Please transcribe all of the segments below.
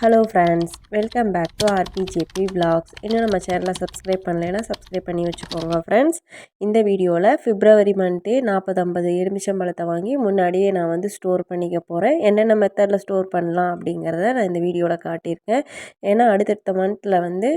Hello friends welcome back to RPJB vlogs. இன்னும் நம்ம சேனலை சப்ஸ்கிரைப் பண்ணலைன்னா சப்ஸ்கிரைப் பண்ணி வச்சுக்கோங்க ஃப்ரெண்ட்ஸ் இந்த வீடியோவில் ஃபிப்ரவரி மந்த்தே நாற்பது ஐம்பது எலுமிச்சம்பழத்தை வாங்கி முன்னாடியே நான் வந்து ஸ்டோர் பண்ணிக்க போகிறேன் என்னென்ன மெத்தடில் ஸ்டோர் பண்ணலாம் அப்படிங்கிறத நான் இந்த வீடியோவில் காட்டியிருக்கேன். ஏன்னா அடுத்தடுத்த மந்தில் வந்து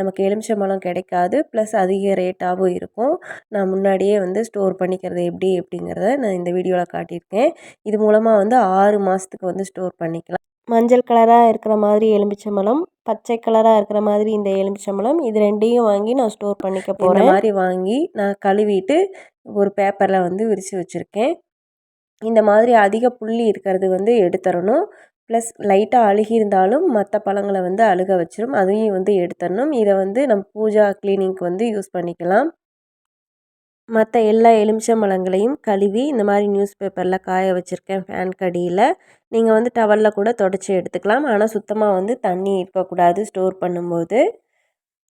நமக்கு எலுமிச்சம்பழம் கிடைக்காது. ப்ளஸ் அதிக ரேட்டாகவும் இருக்கும். நான் முன்னாடியே வந்து ஸ்டோர் பண்ணிக்கிறது எப்படி அப்படிங்கிறத நான் இந்த வீடியோவில் காட்டியிருக்கேன். இது மூலமாக வந்து ஆறு மாதத்துக்கு வந்து ஸ்டோர் பண்ணிக்கலாம். மஞ்சள் கலராக இருக்கிற மாதிரி எலுமிச்சம்பழம் பச்சை கலராக இருக்கிற மாதிரி இந்த எலுமிச்சம்பழம் இது ரெண்டையும் வாங்கி நான் ஸ்டோர் பண்ணிக்க போகிறேன் இந்த மாதிரி வாங்கி நான் கழுவிட்டு ஒரு பேப்பரில் வந்து விரித்து வச்சுருக்கேன். இந்த மாதிரி அதிக புள்ளி இருக்கிறது வந்து எடுத்துடணும் ப்ளஸ் லைட்டாக அழுகி இருந்தாலும் மற்ற பழங்களை வந்து அழுக வச்சிரும். அதையும் வந்து எடுத்துடணும் இதை வந்து நம்ம பூஜா க்ளீனிங்க்கு வந்து யூஸ் பண்ணிக்கலாம். மற்ற எல்லா எலுமிச்சம்பழங்களையும் கழுவி இந்த மாதிரி நியூஸ் பேப்பரில் காய வச்சுருக்கேன் ஃபேன் கடியில். நீங்கள் வந்து டவலில் கூட தொடச்சி எடுத்துக்கலாம். ஆனால் சுத்தமாக வந்து தண்ணி இருக்கக்கூடாது ஸ்டோர் பண்ணும்போது.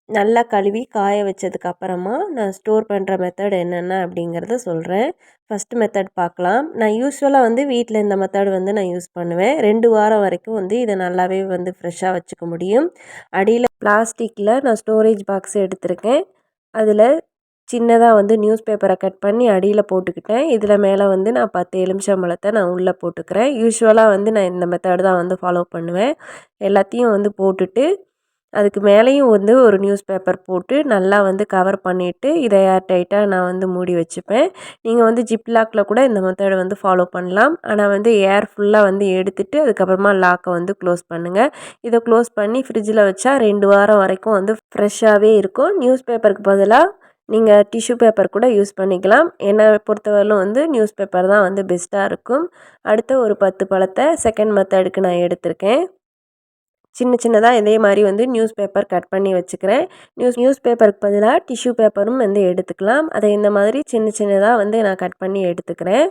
நல்லா கழுவி காய வச்சதுக்கப்புறமா நான் ஸ்டோர் பண்ணுற மெத்தட் என்னென்ன அப்படிங்கிறத சொல்கிறேன் ஃபஸ்ட்டு மெத்தட் பார்க்கலாம். நான் யூஸ்வலாக வந்து வீட்டில் இந்த மெத்தட் வந்து நான் யூஸ் பண்ணுவேன். ரெண்டு வாரம் வரைக்கும் வந்து இதை நல்லாவே வந்து ஃப்ரெஷ்ஷாக வச்சுக்க முடியும். அடியில் பிளாஸ்டிக்கில் நான் ஸ்டோரேஜ் பாக்ஸ் எடுத்திருக்கேன். அதில் சின்னதாக வந்து நியூஸ் பேப்பரை கட் பண்ணி அடியில் போட்டுக்கிட்டேன். இதில் மேலே வந்து நான் பத்து எலுமிச்சம்பழத்தை நான் உள்ளே போட்டுக்கிறேன். யூஸ்வலாக வந்து நான் இந்த மெத்தட் தான் வந்து ஃபாலோ பண்ணுவேன். எல்லாத்தையும் வந்து போட்டுட்டு அதுக்கு மேலேயும் வந்து ஒரு நியூஸ் பேப்பர் போட்டு நல்லா வந்து கவர் பண்ணிவிட்டு இதை ஏர் டைட்டாக நான் வந்து மூடி வச்சுப்பேன். நீங்கள் வந்து ஜிப்லாக்கில் கூட இந்த மெத்தடை வந்து ஃபாலோ பண்ணலாம். ஆனால் வந்து ஏர் ஃபுல்லாக வந்து எடுத்துட்டு அதுக்கப்புறமா லாக்கை வந்து க்ளோஸ் பண்ணுங்கள் இதை க்ளோஸ் பண்ணி ஃப்ரிட்ஜில் வச்சா ரெண்டு வாரம் வரைக்கும் வந்து ஃப்ரெஷ்ஷாகவே இருக்கும். நியூஸ் பேப்பருக்கு பதிலாக நீங்கள் டிஷ்யூ பேப்பர் கூட யூஸ் பண்ணிக்கலாம். என்னை பொறுத்தவரையிலும் வந்து நியூஸ் பேப்பர் தான் வந்து பெஸ்ட்டாக இருக்கும். அடுத்து ஒரு பத்து பழத்தை செகண்ட் மெத்தடுக்கு நான் எடுத்திருக்கேன். சின்ன சின்னதாக இதே மாதிரி வந்து நியூஸ் பேப்பர் கட் பண்ணி வச்சுக்கிறேன். நியூஸ் நியூஸ் பேப்பருக்கு பதிலாக டிஷ்யூ பேப்பரும் வந்து எடுத்துக்கலாம். அதை இந்த மாதிரி சின்ன சின்னதாக வந்து நான் கட் பண்ணி எடுத்துக்கிறேன்.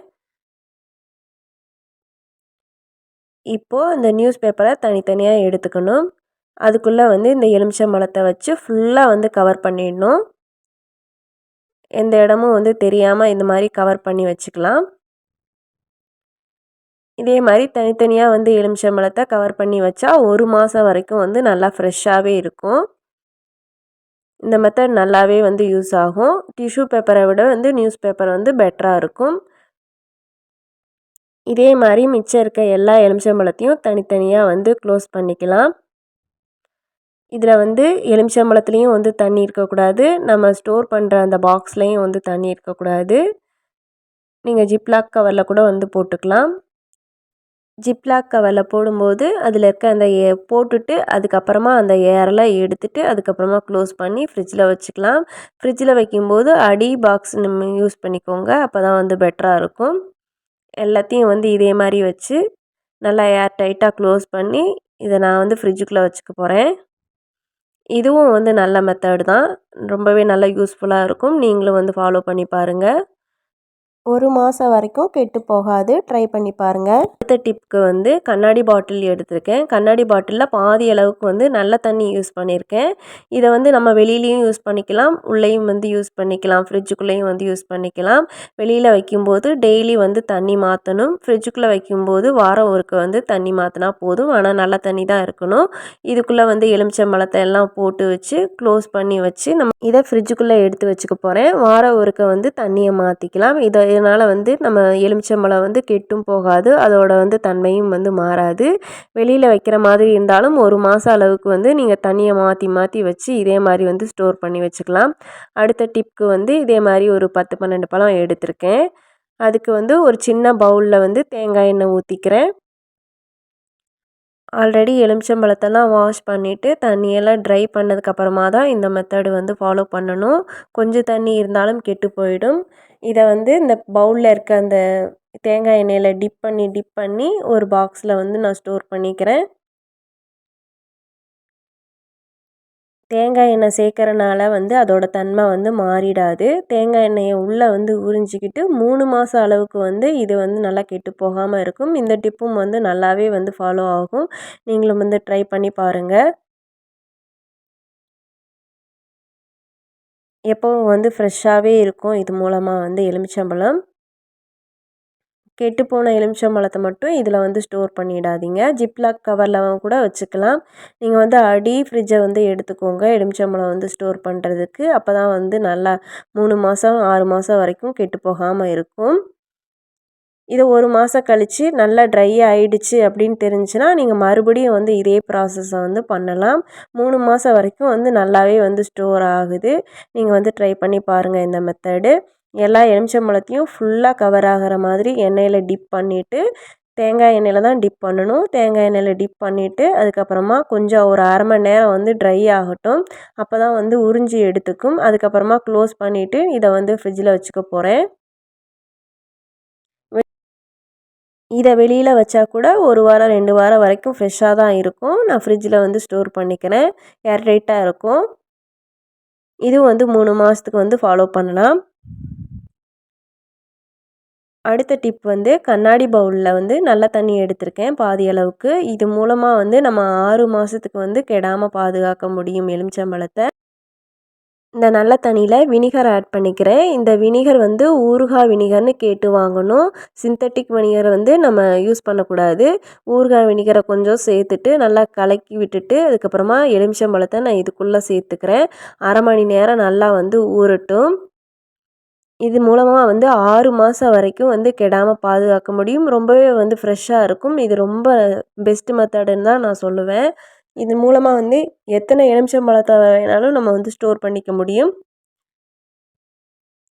இப்போது இந்த நியூஸ் பேப்பரை தனித்தனியாக எடுத்துக்கணும். அதுக்குள்ளே வந்து இந்த எலுமிச்சை மலத்தை வச்சு ஃபுல்லாக வந்து கவர் பண்ணிடணும். எந்த இடமும் வந்து தெரியாமல் இந்த மாதிரி கவர் பண்ணி வச்சுக்கலாம். இதே மாதிரி தனித்தனியாக வந்து எலுமிச்சம்பழத்தை கவர் பண்ணி வச்சா ஒரு மாதம் வரைக்கும் வந்து நல்லா ஃப்ரெஷ்ஷாகவே இருக்கும். இந்த மெத்தட் நல்லாவே வந்து யூஸ் ஆகும். டிஷ்யூ பேப்பரை விட வந்து நியூஸ் பேப்பர் வந்து பெட்டராக இருக்கும். இதே மாதிரி மிச்சம் இருக்க எல்லா எலுமிச்சம்பழத்தையும் தனித்தனியாக வந்து க்ளோஸ் பண்ணிக்கலாம். இதில் வந்து எலுமிச்சம்பழத்துலேயும் வந்து தண்ணி இருக்கக்கூடாது. நம்ம ஸ்டோர் பண்ணுற அந்த பாக்ஸ்லேயும் வந்து தண்ணி இருக்கக்கூடாது. நீங்கள் ஜிப்லாக் கவரில் கூட வந்து போட்டுக்கலாம். ஜிப்லாக் கவரில் போடும்போது அதில் இருக்க அந்த ஏ போட்டுட்டு அதுக்கப்புறமா அந்த ஏரெல்லாம் எடுத்துட்டு அதுக்கப்புறமா க்ளோஸ் பண்ணி ஃப்ரிட்ஜில் வச்சுக்கலாம். ஃப்ரிட்ஜில் வைக்கும்போது அடி பாக்ஸ் நம்ம யூஸ் பண்ணிக்கோங்க. அப்போ தான் வந்து பெட்டராக இருக்கும். எல்லாத்தையும் வந்து இதே மாதிரி வச்சு நல்லா ஏர் டைட்டாக க்ளோஸ் பண்ணி இதை நான் வந்து ஃப்ரிட்ஜுக்குள்ளே வச்சுக்க போகிறேன். இதுவும் வந்து நல்ல மெத்தேடு தான். ரொம்பவே நல்ல யூஸ்ஃபுல்லாக இருக்கும். நீங்களும் வந்து ஃபாலோ பண்ணி பாருங்கள் ஒரு மாதம் வரைக்கும் கெட்டு போகாது. ட்ரை பண்ணி பாருங்கள் அடுத்த டிப்க்கு வந்து கண்ணாடி பாட்டில் எடுத்திருக்கேன். கண்ணாடி பாட்டிலில் பாதி அளவுக்கு வந்து நல்ல தண்ணி யூஸ் பண்ணியிருக்கேன் இதை வந்து நம்ம வெளியிலையும் யூஸ் பண்ணிக்கலாம். உள்ளேயும் வந்து யூஸ் பண்ணிக்கலாம். ஃப்ரிட்ஜுக்குள்ளேயும் வந்து யூஸ் பண்ணிக்கலாம். வெளியில் வைக்கும்போது டெய்லி வந்து தண்ணி மாற்றணும் ஃப்ரிட்ஜுக்குள்ளே வைக்கும்போது வாரம் ஒருக்க வந்து தண்ணி மாற்றினா போதும். ஆனால் நல்ல தண்ணி தான் இருக்கணும். இதுக்குள்ளே வந்து எலுமிச்சம்பழத்தை எல்லாம் போட்டு வச்சு க்ளோஸ் பண்ணி வச்சு நம்ம இதை ஃப்ரிட்ஜுக்குள்ளே எடுத்து வச்சுக்க போகிறேன் வாரம் ஒருக்க வந்து தண்ணியை மாற்றிக்கலாம் இதை இதனால் வந்து நம்ம எலுமிச்சம்பழம் வந்து கெட்டும் போகாது. அதோட வந்து தன்மையும் வந்து மாறாது. வெளியில் வைக்கிற மாதிரி இருந்தாலும் ஒரு மாதம் அளவுக்கு வந்து நீங்கள் தண்ணியை மாற்றி மாற்றி வச்சு இதே மாதிரி வந்து ஸ்டோர் பண்ணி வச்சுக்கலாம். அடுத்த டிப்க்கு வந்து இதே மாதிரி ஒரு பத்து பன்னெண்டு பழம் எடுத்திருக்கேன். அதுக்கு வந்து ஒரு சின்ன பவுலில் வந்து தேங்காய் எண்ணெய் ஊற்றிக்கிறேன் ஆல்ரெடி எலுமிச்சம்பழத்தெல்லாம் வாஷ் பண்ணிவிட்டு தண்ணியெல்லாம் ட்ரை பண்ணதுக்கப்புறமா தான் இந்த மெத்தடு வந்து ஃபாலோ பண்ணணும். கொஞ்சம் தண்ணி இருந்தாலும் கெட்டு போயிடும். இதை வந்து இந்த பவுலில் இருக்க அந்த தேங்காய் எண்ணெயில் டிப் பண்ணி டிப் பண்ணி ஒரு பாக்ஸில் வந்து நான் ஸ்டோர் பண்ணிக்கிறேன். தேங்காய் எண்ணெய் சேர்க்கறனால வந்து அதோட தன்மை வந்து மாறிடாது. தேங்காய் எண்ணெயை உள்ளே வந்து உறிஞ்சிக்கிட்டு மூணு மாதம் அளவுக்கு வந்து இது வந்து நல்லா கெட்டு போகாமல் இருக்கும். இந்த டிப்பும் வந்து நல்லாவே வந்து ஃபாலோ ஆகும். நீங்களும் வந்து ட்ரை பண்ணி பாருங்கள் எப்போவும் வந்து ஃப்ரெஷ்ஷாகவே இருக்கும். இது மூலமாக வந்து எலுமிச்சம்பழம். கெட்டுப்போன எலுமிச்சம்பழத்தை மட்டும் இதில் வந்து ஸ்டோர் பண்ணிடாதீங்க. ஜிப்லாக் கவரில் கூட வச்சுக்கலாம். நீங்கள் வந்து அடி ஃப்ரிட்ஜை வந்து எடுத்துக்கோங்க. எலுமிச்சம்பழம் வந்து ஸ்டோர் பண்ணுறதுக்கு அப்போ தான் வந்து நல்லா மூணு மாதம் ஆறு மாதம் வரைக்கும் கெட்டு போகாமல் இருக்கும். இது ஒரு மாதம் கழித்து நல்லா ட்ரை ஆகிடுச்சு அப்படின்னு தெரிஞ்சுன்னா நீங்கள் மறுபடியும் வந்து இதே ப்ராசஸை வந்து பண்ணலாம். மூணு மாதம் வரைக்கும் வந்து நல்லாவே வந்து ஸ்டோர் ஆகுது. நீங்கள் வந்து ட்ரை பண்ணி பாருங்கள் இந்த மெத்தடு எல்லா எலுமிச்சம்பழத்தையும் ஃபுல்லாக கவர் ஆகிற மாதிரி எண்ணெயில் டிப் பண்ணிவிட்டு தேங்காய் எண்ணெயில் தான் டிப் பண்ணணும். தேங்காய் எண்ணெயில் டிப் பண்ணிவிட்டு அதுக்கப்புறமா கொஞ்சம் ஒரு அரை மணி நேரம் வந்து ட்ரை ஆகட்டும். அப்போ தான் வந்து உறிஞ்சி எடுத்துக்கும். அதுக்கப்புறமா க்ளோஸ் பண்ணிவிட்டு இதை வந்து ஃப்ரிட்ஜில் வச்சுக்க போகிறேன் இதை வெளியில் வச்சா கூட ஒரு வாரம் ரெண்டு வாரம் வரைக்கும் ஃப்ரெஷ்ஷாக தான் இருக்கும். நான் ஃப்ரிட்ஜில் வந்து ஸ்டோர் பண்ணிக்கிறேன். ஏர்டைட்டாக இருக்கும். இதுவும் வந்து மூணு மாதத்துக்கு வந்து ஃபாலோ பண்ணலாம். அடுத்த டிப் வந்து கண்ணாடி பவுலில் வந்து நல்ல தண்ணி எடுத்திருக்கேன் பாதி அளவுக்கு. இது மூலமாக வந்து நம்ம ஆறு மாதத்துக்கு வந்து கெடாமல் பாதுகாக்க முடியும் எலுமிச்சம்பழத்தை. இந்த நல்ல தண்ணியில் வினிகர் ஆட் பண்ணிக்கிறேன். இந்த வினிகர் வந்து ஊறுகாய் வினிகர்னு கேட்டு வாங்கணும். சிந்தட்டிக் வினிகரை வந்து நம்ம யூஸ் பண்ணக்கூடாது. ஊறுகாய் வினிகரை கொஞ்சம் சேர்த்துட்டு நல்லா கலக்கி விட்டுட்டு அதுக்கப்புறமா எலுமிச்சம்பழத்தை நான் இதுக்குள்ளே சேர்த்துக்கிறேன். அரை மணி நேரம் நல்லா வந்து ஊறட்டும். இது மூலமாக வந்து ஆறு மாதம் வரைக்கும் வந்து கெடாமல் பாதுகாக்க முடியும். ரொம்பவே வந்து ஃப்ரெஷ்ஷாக இருக்கும். இது ரொம்ப பெஸ்ட்டு மெத்தடுன்னு தான் நான் சொல்லுவேன். இது மூலமாக வந்து எத்தனை எலுமிச்சம்பழத்தை வேணாலும் நம்ம வந்து ஸ்டோர் பண்ணிக்க முடியும்.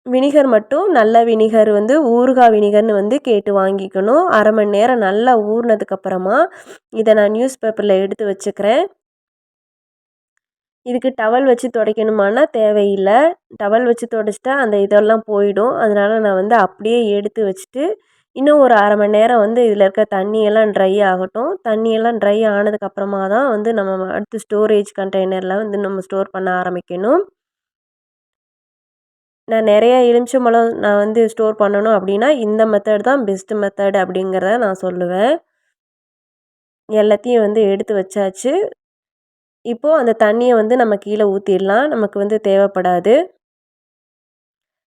வினிகர் மட்டும் நல்ல வினிகர் வந்து ஊறுகாய் வினிகர்னு வந்து கேட்டு வாங்கிக்கணும். அரை மணி நேரம் நல்லா ஊறினதுக்கப்புறமா இதை நான் நியூஸ் பேப்பரில் எடுத்து வச்சுக்கிறேன். இதுக்கு டவல் வச்சு துடைக்கணுமானா தேவையில்லை. டவல் வச்சு துடைச்சிட்டா அந்த இதெல்லாம் போயிடும். அதனால் நான் வந்து அப்படியே எடுத்து வச்சுட்டு இன்னும் ஒரு அரை மணி நேரம் வந்து இதில் இருக்க தண்ணியெல்லாம் ட்ரை ஆகட்டும். தண்ணியெல்லாம் ட்ரை ஆனதுக்கப்புறமா தான் வந்து நம்ம அடுத்து ஸ்டோரேஜ் கண்டெய்னரில் வந்து நம்ம ஸ்டோர் பண்ண ஆரம்பிக்கணும். நான் நிறையா எலுமிச்சம்பழம் நான் வந்து ஸ்டோர் பண்ணணும் அப்படின்னா இந்த மெத்தட் தான் பெஸ்ட்டு மெத்தட் அப்படிங்கிறத நான் சொல்லுவேன். எல்லாத்தையும் வந்து எடுத்து வச்சாச்சு. இப்போது அந்த தண்ணியை வந்து நம்ம கீழே ஊற்றிடலாம் நமக்கு வந்து தேவைப்படாது.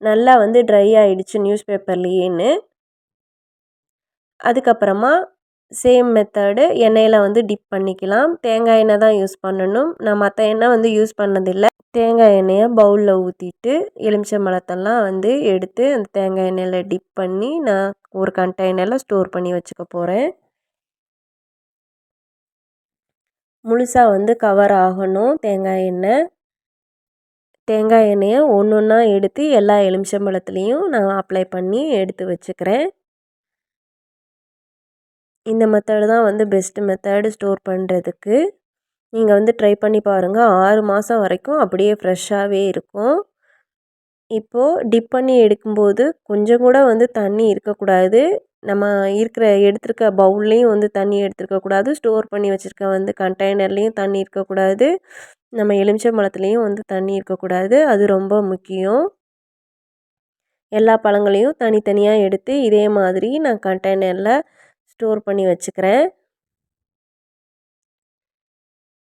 நல்லா வந்து ட்ரை ஆகிடுச்சு நியூஸ் பேப்பர்லேயேன்னு அதுக்கப்புறமா சேம் மெத்தடு எண்ணெயில் வந்து டிப் பண்ணிக்கலாம். தேங்காய் எண்ணெய் தான் யூஸ் பண்ணணும். நான் மற்ற எண்ணெய் வந்து யூஸ் பண்ணதில்லை. தேங்காய் எண்ணெயை பவுலில் ஊற்றிட்டு எலுமிச்சை மலத்தெல்லாம் வந்து எடுத்து அந்த தேங்காய் எண்ணெயில் டிப் பண்ணி நான் ஒரு கண்டெய்னரில் ஸ்டோர் பண்ணி வச்சுக்க போகிறேன் முழுசாக வந்து கவர் ஆகணும். தேங்காய் எண்ணெய் தேங்காய் எண்ணெயை ஒன்று ஒன்றா எடுத்து எல்லா எலுமிச்சம்பழத்துலேயும் நான் அப்ளை பண்ணி எடுத்து வச்சுக்கிறேன். இந்த மெத்தடு தான் வந்து பெஸ்ட்டு மெத்தடு ஸ்டோர் பண்ணுறதுக்கு நீங்கள் வந்து ட்ரை பண்ணி பாருங்கள் ஆறு மாதம் வரைக்கும் அப்படியே ஃப்ரெஷ்ஷாகவே இருக்கும். இப்போது டிப் பண்ணி எடுக்கும்போது கொஞ்சம் கூட வந்து தண்ணி இருக்கக்கூடாது. நம்ம இருக்கிற எடுத்திருக்க பவுல்லையும் வந்து தண்ணி எடுத்துருக்கக்கூடாது ஸ்டோர் பண்ணி வச்சுருக்க வந்து கண்டெய்னர்லேயும் தண்ணி இருக்கக்கூடாது நம்ம எலுமிச்சம்பழத்துலேயும் வந்து தண்ணி இருக்கக்கூடாது அது ரொம்ப முக்கியம். எல்லா பழங்களையும் தனித்தனியாக எடுத்து இதே மாதிரி நான் கண்டெய்னரில் ஸ்டோர் பண்ணி வச்சுக்கிறேன்.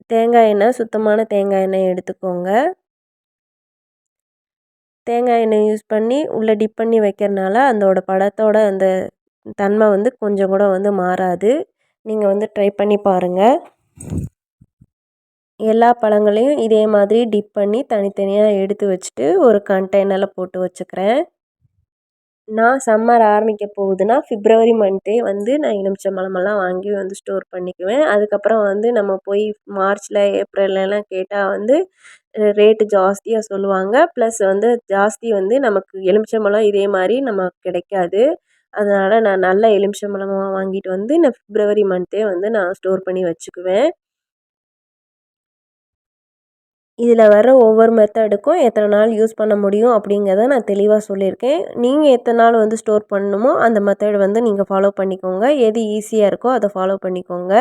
தேங்காய் எண்ணெய் சுத்தமான தேங்காய் எண்ணெய் எடுத்துக்கோங்க. தேங்காய் எண்ணெய் யூஸ் பண்ணி உள்ளே டிப் பண்ணி வைக்கிறனால அதோட படத்தோட அந்த தன்மை வந்து கொஞ்சம் கூட வந்து மாறாது. நீங்கள் வந்து ட்ரை பண்ணி பாருங்கள் எல்லா பழங்களையும் இதே மாதிரி டிப் பண்ணி தனித்தனியாக எடுத்து வச்சுட்டு ஒரு கண்டெய்னரில் போட்டு வச்சுக்கிறேன். நான் சம்மர் ஆரம்பிக்க போகுதுன்னா ஃபிப்ரவரி மந்த்தே வந்து நான் எலுமிச்சை பழமெல்லாம் வாங்கி வந்து ஸ்டோர் பண்ணிக்குவேன். அதுக்கப்புறம் வந்து நம்ம போய் மார்ச்சில் ஏப்ரல்லலாம் கேட்டால் வந்து ரேட்டு ஜாஸ்தியாக சொல்லுவாங்க. ப்ளஸ் வந்து ஜாஸ்தி வந்து நமக்கு எலுமிச்சை பழம் இதே மாதிரி நமக்கு கிடைக்காது. அதனால் நான் நல்ல எலுமிச்சம்பழமாக வாங்கிட்டு வந்து நான் ஃபிப்ரவரி மந்த்தே வந்து நான் ஸ்டோர் பண்ணி வச்சுக்குவேன். இதில் வர ஒவ்வொரு மெத்தடுக்கும் எத்தனை நாள் யூஸ் பண்ண முடியும் அப்படிங்கிறத நான் தெளிவாக சொல்லியிருக்கேன். நீங்கள் எத்தனை நாள் வந்து ஸ்டோர் பண்ணணுமோ அந்த மெத்தட் வந்து நீங்கள் ஃபாலோ பண்ணிக்கோங்க. எது ஈஸியாக இருக்கோ அதை ஃபாலோ பண்ணிக்கோங்க.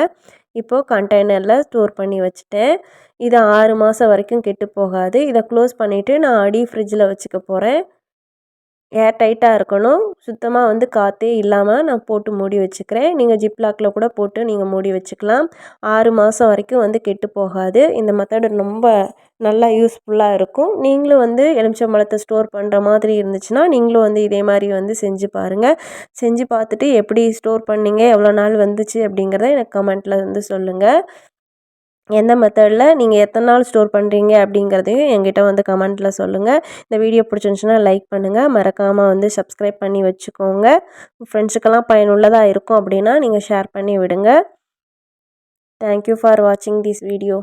இப்போது கண்டெய்னரில் ஸ்டோர் பண்ணி வச்சுட்டேன். இது ஆறு மாதம் வரைக்கும் கெட்டு போகாது. இதை க்ளோஸ் பண்ணிவிட்டு நான் அடி ஃப்ரிட்ஜில் வச்சுக்க போகிறேன் ஏர் டைட்டாக இருக்கணும். சுத்தமாக வந்து காற்றே இல்லாமல் நான் போட்டு மூடி வச்சுக்கிறேன். நீங்கள் ஜிப்லாக்கில் கூட போட்டு நீங்கள் மூடி வச்சுக்கலாம். ஆறு மாதம் வரைக்கும் வந்து கெட்டு போகாது. இந்த மெத்தடு ரொம்ப நல்லா யூஸ்ஃபுல்லாக இருக்கும். நீங்களும் வந்து எலுமிச்சம்பழத்தை ஸ்டோர் பண்ணுற மாதிரி இருந்துச்சுன்னா நீங்களும் வந்து இதே மாதிரி வந்து செஞ்சு பாருங்கள் செஞ்சு பார்த்துட்டு எப்படி ஸ்டோர் பண்ணீங்க? எவ்வளோ நாள் வந்துச்சு அப்படிங்கிறத எனக்கு கமெண்ட்டில் வந்து சொல்லுங்கள் எந்த மெத்தடில் நீங்கள் எத்தனை நாள் ஸ்டோர் பண்ணுறீங்க அப்படிங்கிறதையும் எங்கிட்ட வந்து கமெண்ட்டில் சொல்லுங்கள் இந்த வீடியோ பிடிச்சிருந்துச்சுன்னா லைக் பண்ணுங்கள் மறக்காமல் வந்து சப்ஸ்கிரைப் பண்ணி வச்சுக்கோங்க. ஃப்ரெண்ட்ஸுக்கெல்லாம் பயனுள்ளதாக இருக்கும் அப்படின்னா நீங்கள் ஷேர் பண்ணி விடுங்க. தேங்க்யூ ஃபார் வாட்சிங் திஸ் வீடியோ